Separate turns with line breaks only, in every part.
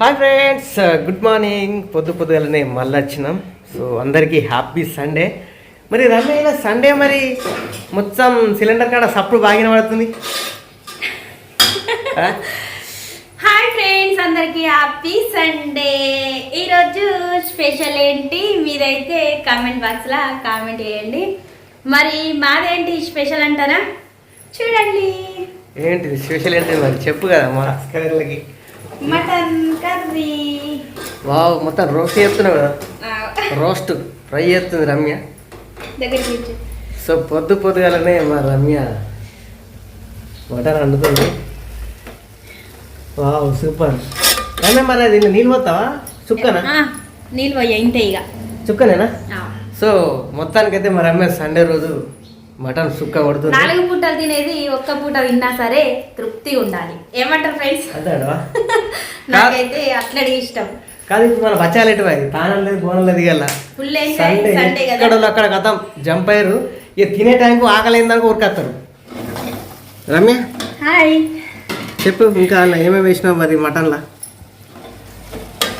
Hi friends good morning పొద్దు పొద్దుగాలనే మళ్ళీ వచ్చినాం సో అందరికీ హ్యాపీ సండే మరి రమ్య సండే మరి మొత్తం సిలిండర్ కాడ సప్పుడు బాగిన పడుతుంది?
హాయ్ ఫ్రెండ్స్ అందరికి హ్యాపీ సండే ఈరోజు స్పెషల్ ఏంటి? మీరైతే కామెంట్ బాక్స్లో కామెంట్ చేయండి. మరి మాదేంటి స్పెషల్ అంటారా? చూడండి.
ఏంటిది స్పెషల్ ఏంటిది మరి? చెప్పు కదా మా స్కలర్లకి
మటన్ కర్రీ.
వావ్ మొత్తం రోస్ట్ చేస్తున్నావు కదా? రోస్ట్ ఫ్రై చేస్తుంది రమ్య. సో పొద్దు పొద్దుగాలనే మా రమ్య మటన్ వండుతుంది. Wow super. రమ్య మరి అది నీళ్ళు పోతావా? చుక్కనా?
నీళ్ళు పోయా ఇంతే ఇక.
చుక్కనేనా. సో మొత్తానికైతే మా రమ్య సండే రోజు మటన్ సుక్క కొడుతుంది
నాలుగు పూటలు తినేది ఒక్క పూట తిన్నా సరే తృప్తి ఉండాలి. ఏమంటారు ఫ్రెండ్స్
అంటాడవా
నాకైతే అట్లనే ఇష్టం.
కాదు ఇప్పుడు మన బచ్చాలు ఎటు పోయి తానం లేదు బోనం లేదు
ఎంజాయ్
సండే ఎక్కడ అక్కడ కథం. జంప్ అయ్యారు. ఇక తినే టైంకు ఆకలి అయిందాక ఊరికొస్తారు రమ్య?
హాయ్
చెప్పు ఇంకా అలా ఏమేమి వేసినావు మరి మటన్లా?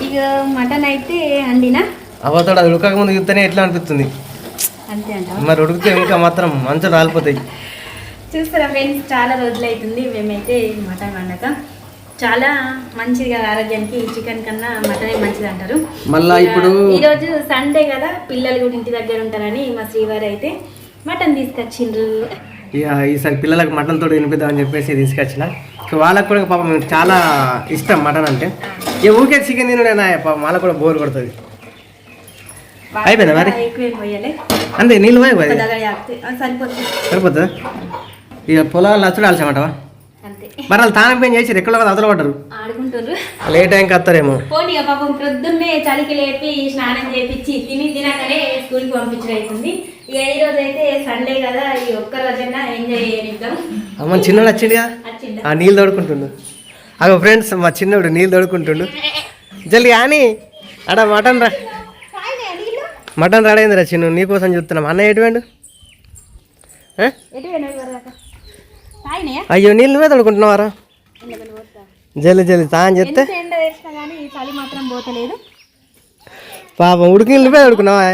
ఇక మటన్ అయితే అండినా?
అవతోడు అది ఉడకక ముందు చూస్తేనే ఎట్లా అనిపిస్తుంది?
అంతే అంట.
మరి ఉడికితే ఇంకా మాత్రం మంచం రాలిపోతాయి.
చూస్తారా ఫ్రెండ్స్ చాలా రోజులు అవుతుంది మేమైతే మటన్ వండక. చాలా మంచిగా ఆరోగ్యానికి చికెన్ కన్నా మటనే మంచిది అంటారు.
మళ్ళా ఇప్పుడు
ఈరోజు సండే కదా పిల్లలు కూడా ఇంటి దగ్గర ఉంటారని మా శ్రీవారి అయితే మటన్ తీసుకొచ్చిండ్రు.
ఇక ఈసారి పిల్లలకు మటన్ తోడు వినిపిద్దామని చెప్పేసి తీసుకొచ్చిన. సో వాళ్ళకు కూడా పాపం చాలా ఇష్టం మటన్ అంటే. ఇక ఊరికే చికెన్ తినడేనా పాపం వాళ్ళకు కూడా బోర్ కొడుతుంది. అయిపోయిందా మరి? అంతే నీళ్ళు పోయి
సరిపోతుంది
ఇక పొలాలు అచ్చుడు ఆల్చమంటావా మరి వాళ్ళు తానం పని చేసి ఎక్కడ అదలు పడ్డారు లేట్ టైంకి వస్తారేమో
పోనీ పాపం ప్రొద్దున్నే చలికి లేపి స్నానం చేపించి తిని తినకనే స్కూల్కి పంపించడం అవుతుంది ఇక ఈ రోజు అయితే సండే కదా ఈ ఒక్క రోజైనా ఎంజాయ్ చేయనిద్దాం
అమ్మ చిన్నోడు వచ్చిండు కదా ఆ నీళ్ళు తోడుకుంటుండు అగో ఫ్రెండ్స్ మా చిన్నోడు నీళ్ళు తోడుకుంటుండు జల్ది కానీ ఆడ మటన్ రా మటన్ రెడీ అయిందిరా చిన్ను నీకోసం చూస్తున్నాం. అన్న ఎటువంటి? అయ్యో నీళ్ళు నువ్వే తోడుకుంటున్నావారా. జల్ది జల్ది తా అని చెప్తే? పాపం ఉడికి నీళ్ళు నువ్వే తోడుకున్నావా?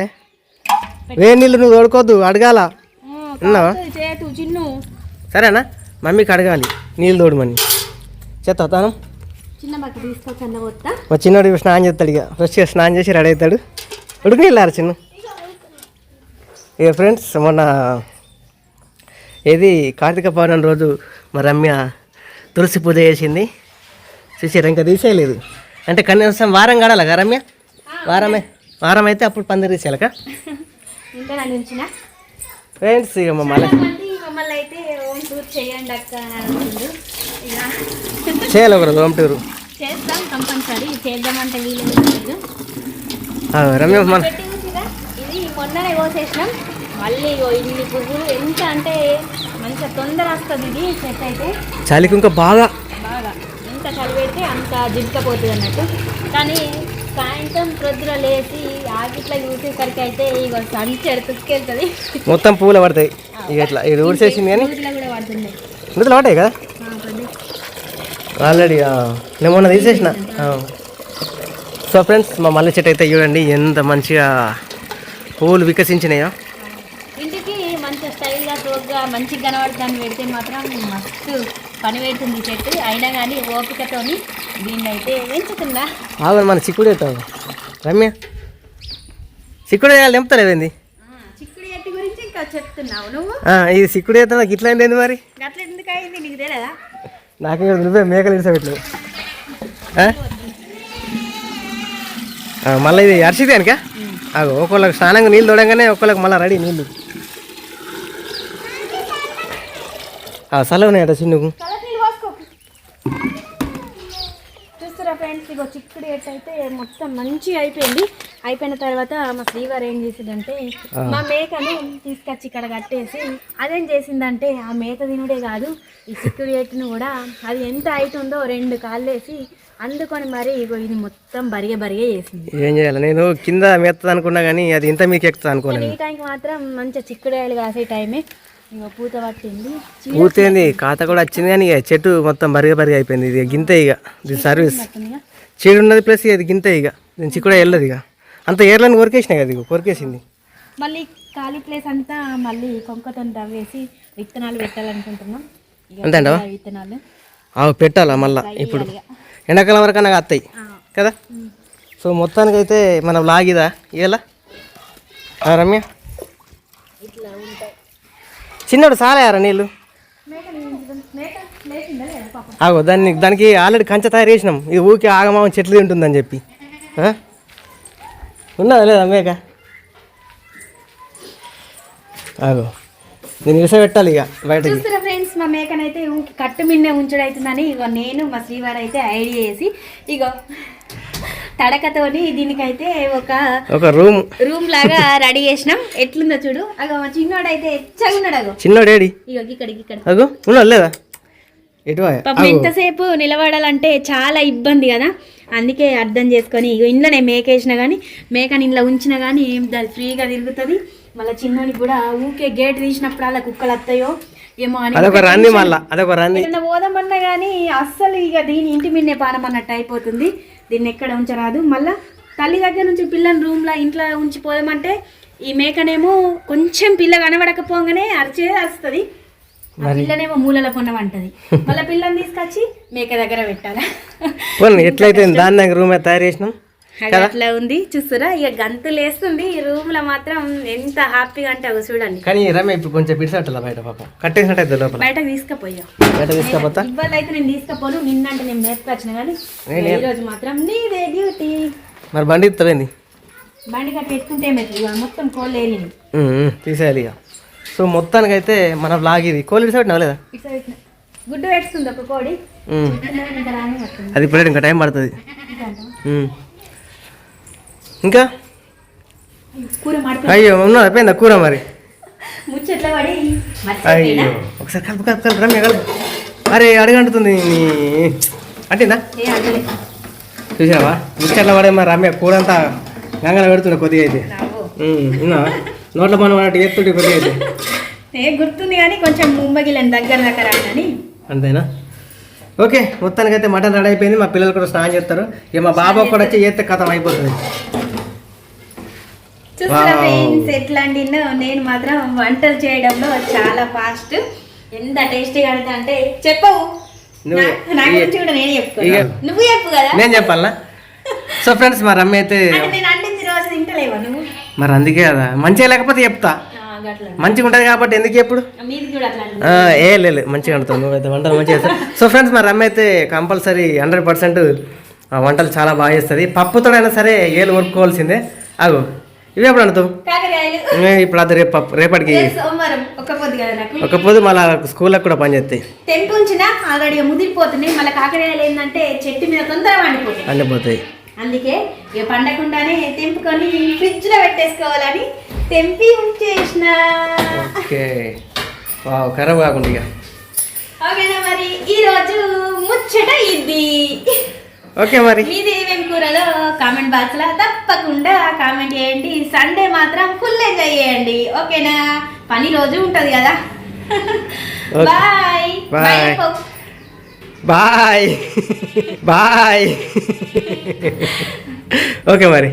వేడి నీళ్ళు నువ్వు తోడుకోవద్దు అడగాల. ఉన్నావా? సరేనా? మమ్మీకి అడగాలి నీళ్ళు తోడమని. చేస్తా తాను. చిన్నోడు స్నానం చేస్తాడు ఇక. ఫ్రెష్గా స్నానం చేసి రెడీ అవుతాడు. ఉడికి వెళ్ళారు చిన్న. ఇక ఫ్రెండ్స్ మొన్న ఏది కార్తీక పౌర్ణం రోజు మా రమ్య తులసి పూజ చేసింది. చూసారు ఇంకా తీసేయలేదు. అంటే కనీసం వారం గడాలగా రమ్య? వారమే. వారం అయితే అప్పుడు పందిరి తీసేయాలక? ఫ్రెండ్స్ ఇక మమ్మల్ని చేయాలి ఒకరోజు హోమ్ టూరు
చేస్తాం కంపల్సరీ. చేద్దామంటే వీలు
రమ్య మన
ఇది మొన్ననే కోసేసినాం మళ్ళీ ఇన్ని పువ్వులు ఎంత అంటే మంచిగా తొందర వస్తుంది ఇది చెట్టు అయితే.
చలికి ఇంకా బాగా.
బాగా. ఎంత చలి పెడితే అంత జిడ్కపోతుంది అన్నట్టు. కానీ సాయంత్రం ప్రొద్దున లేచి ఆకిట్లా చూసేసరికి అయితే ఇగో సంచెడు తుక్కెళ్తుంది.
మొత్తం పూలు పడతాయి. ఇక ఇట్లా ఇది ఊడిసేసింది కానీ ఇందులో పడ్డాయి. కదా. ఆల్రెడీ నేను మొన్న తీసేసిన. సో ఫ్రెండ్స్ మా మల్లె చెట్టు అయితే చూడండి ఎంత మంచిగా పువ్వులు వికసించినాయో.
ఇంటికి మంచి స్టైల్గా తోగ్గా కనబడతాను పెడితే మాత్రం మస్తు పని పెడుతుంది చెట్టు. అయినా కానీ ఓపికతోని దీన్ని అయితే పెంచుతుందా
ఆగు మన చిక్కుడు అవుతావు రమ్య చిక్కుడు వేయాలి
చెప్తున్నావు నువ్వు?
ఇది ఏంది మరి?
గట్ల ఎందుకు అయింది నీకు తెలియదా
నాకే నువ్వే మేకలు ఇడిసపెట్టలేవు మళ్ళీ ఇది అరిసిదానికా అగో ఒకళ్ళకి స్నానంగా నీళ్ళు తోడంగానే ఒకళ్ళకి మళ్ళీ రెడీ నీళ్ళు. సలవునాయట చిన్నుకు
చూస్తారా ఫ్రెండ్స్ ఇగో చిక్కుడు చెట్టు అయితే మొత్తం మంచిగా అయిపోయింది. అయిపోయిన తర్వాత మా శ్రీవారు ఏం చేసిందంటే మా మేకను తీసుకొచ్చి ఇక్కడ కట్టేసి అదేం చేసిందంటే ఆ మేక తినుడే కాదు ఈ చిక్కుడు చెట్టును కూడా అది ఎంత అవుతుందో రెండు కాళ్ళు వేసి అందుకొని మరి ఇగో ఇది మొత్తం బరిగే బరిగే చేసింది.
ఏం చేయాలి? నేను కింద మెత్తది అనుకున్నా కానీ అది ఇంత మీకు ఎక్కుతుంది అనుకోలేదు.
ఈ టైంకి మాత్రం మంచిగా చిక్కుడుకాయలు కాసే టైమే. ఇగో పూత పట్టింది.
పూర్తయింది. ఖాతా కూడా వచ్చింది కానీ ఇక చెట్టు మొత్తం బరిగా బరిగా అయిపోయింది. ఇది గింతే ఇక. ఇది సర్వీస్ చీడు ఉన్నది ప్లస్ ఇది గింత ఇక. నేను చిక్కుడా వెళ్ళదు ఇక. అంత ఏర్లని కొరికేసినాయి కదా ఇక కొరికేసింది.
మళ్ళీ ఖాళీ ప్లేస్ అంతా మళ్ళీ కొంకతో తవ్వేసి విత్తనాలు పెట్టాలనుకుంటున్నాం? ఆ విత్తనాలు.
అవి పెట్టాలా మళ్ళా ఇప్పుడు? ఎండాకాలం వరకు నాకు వస్తాయి కదా? సో మొత్తానికైతే మన లాగిదా ఇలా రమ్య? చిన్నోడు సాలేయారా నీళ్ళు? ఆగో దాన్ని దానికి ఆల్రెడీ కంచె తయారు చేసినాం. ఇది ఊకే ఆగమాగం చెట్లు తింటుందని చెప్పి? ఉన్నదా లేదా మేక? ఆగో. నేను ఇస పెట్టాలి ఇక
చూస్తున్నా ఫ్రెండ్స్ మా మేకనైతే కట్టు మిన్నే ఉంచుడు అవుతుందని ఇగో నేను మా శ్రీవారు అయితే ఐడియా చేసి ఇగో తడకతోని దీనికైతే ఒక
ఒక రూమ్.
రూమ్ లాగా రెడీ చేసినాం. ఎట్లుందో చూడు. అగో మా చిన్నోడైతే ఎచ్చగా ఉన్నాడు అగో.
చిన్నోడేడి
ఇగో ఇక్కడికి ఇక్కడ
అగో లేదా?
పాపం ఎంతసేపు నిలబడాలంటే చాలా ఇబ్బంది కదా. అందుకే అర్థం చేసుకొని ఇగో ఇంట్లోనే మేకేసిన కానీ మేకని ఇంట్లో ఉంచినా కానీ ఏం ఫ్రీగా తిరుగుతుంది. మళ్ళీ చిన్నోనికి కూడా ఊకే గేట్ తీసినప్పుడు అలా కుక్కలు వస్తాయో ఏమో అని
అదొక రంది మళ్ళా అదొక రంది.
ఏదైనా పోదామన్నా కానీ అస్సలు ఇక దీని ఇంటి మీదనే పానం అన్నట్టు అయిపోతుంది. దీన్ని ఎక్కడ ఉంచరాదు. మళ్ళా తల్లి దగ్గర నుంచి పిల్లని రూమ్లో ఇంట్లో ఉంచి పోదామంటే ఈ మేకనేమో కొంచెం పిల్ల కనబడకపోగానే అరిచే ఆ పిల్లనేమో మూలల పొన్నమంటది మళ్ళీ పిల్లని తీసుకొచ్చి మేక దగ్గర పెట్టాలా?
ఎట్లయితే దాని దగ్గర రూమ్ తయారు చేసినాం?
అది అట్లా ఉంది. చూస్తురా ఇక గంతులు వేస్తుంది ఈ రూమ్లో మాత్రం ఎంత హ్యాపీగా అంటే అవి చూడండి.
కానీ రమ్య ఇప్పుడు కొంచెం పిడిసట్టలా బయట పాపం? కట్టేసినట్టు అయితే లోపల.
బయటకు తీసుకుపోయా.
బయట తీసుకపోతా?
ఇవాళ అయితే నేను తీసుకపోను. నిన్నంటే నేను మేపుకొచ్చిన కానీ ఈ రోజు మాత్రం నీదే డ్యూటీ.
మరి బండి ఇస్తావేంది
బండి కట్టి ఇవాళ మొత్తం కోళ్ళు ఏరిని
తీసేయాలి ఇక. సో మొత్తానికైతే మన బ్లాగ్ ఇది. కోళ్ళు ఇడిసెట్టినావు లేదా.
గుడ్డు పెట్టుతుంది ఒక కోడి.
అది ఇప్పుడు ఇంకా టైం పడుతుంది.
ఇంకా?
అయ్యో ఉన్నది అయిపోయిందా కూర మరి? అయ్యో ఒకసారి కలుపు కలుపు కలుపు రమ్య కలుపు. అరే
ఏ అంటలే
చూసావా ముచ్చట్ల పడే మరి రమ్య కూర అంతా గంగన పెడుతుండే కొద్దిగా అయితే. ఉన్నా నోట్ల మనం అన్నట్టు ఎత్తుంటే కొద్దిగా అయితే.
ఏ గుర్తుంది కానీ కొంచెం ముంబగిలని దగ్గర దగ్గర అని
అంతేనా? ఓకే మొత్తానికైతే మటన్ రెడీ అయిపోయింది. మా పిల్లలు కూడా స్నానం చేస్తారు. ఇక మా బాబా కూడా వచ్చి చేస్తే కథం అయిపోతుంది.
చూస్తున్నా. ఫ్రెండ్స్? ఎట్లా వండినో నేను మాత్రం వంటలు చేయడంలో చాలా ఫాస్ట్ ఎంత టేస్టీగా ఆడుతా అంటే చెప్పవు
నువ్వు-
నా- నా గురించి కూడా నేనే చెప్పుకో
ఇక-
నువ్వు చెప్పు కదా.
నేను చెప్పాలా? సో ఫ్రెండ్స్ మా రమ్య అయితే
అంటే నేను అండింది రోజు తింటలేవా నువ్వు?
మరి అందుకే కదా. మంచిగా లేకపోతే చెప్తా. మంచిగా ఉంటుంది కాబట్టి ఎందుకు ఎప్పుడు ఏ లేదు మంచిగా వండుతావు నువ్వైతే వంటలు మంచిగా చేస్తావు. సో ఫ్రెండ్స్ మా రమ్య అయితే కంపల్సరీ హండ్రెడ్ పర్సెంట్ వంటలు చాలా బాగా చేస్తుంది. పప్పుతోడైనా సరే ఏలు కొనుక్కోవాల్సిందే. ఆగు ఇవి ఎప్పుడు వండుతావు ఇప్పుడు అది రేపు రేపటికి ఒక పొద్దు మళ్ళీ స్కూల్కి కూడా పనిచేస్తాయి
తెంపు ఉంచిన ఆల్రెడీ ముదిరిపోతున్నాయి. మళ్ళీ కాకరకాయలు ఏంటంటే చెట్టు మీద తొందరగా వండిపోతాయి
అండిపోతాయి
అందుకే ఇక పండకుండానే తెంపుకొని ఫ్రిడ్జ్లో పెట్టేసుకోవాలని తెంపి ఉంచేసిన.
ఓకే. వావ్ ఖరాబ్ కాకుండా ఇక.
ఓకేనా మరి? ఈ రోజు ముచ్చట ఇది.
ఓకే మరి.
మీది ఏమేమి కూరలో కామెంట్ బాక్స్లో తప్పకుండా కామెంట్ చేయండి. సండే మాత్రం ఫుల్ ఎంజాయ్ చేయండి. ఓకేనా? పని రోజు ఉంటది కదా. Bye. Bye
bye bye okay మరి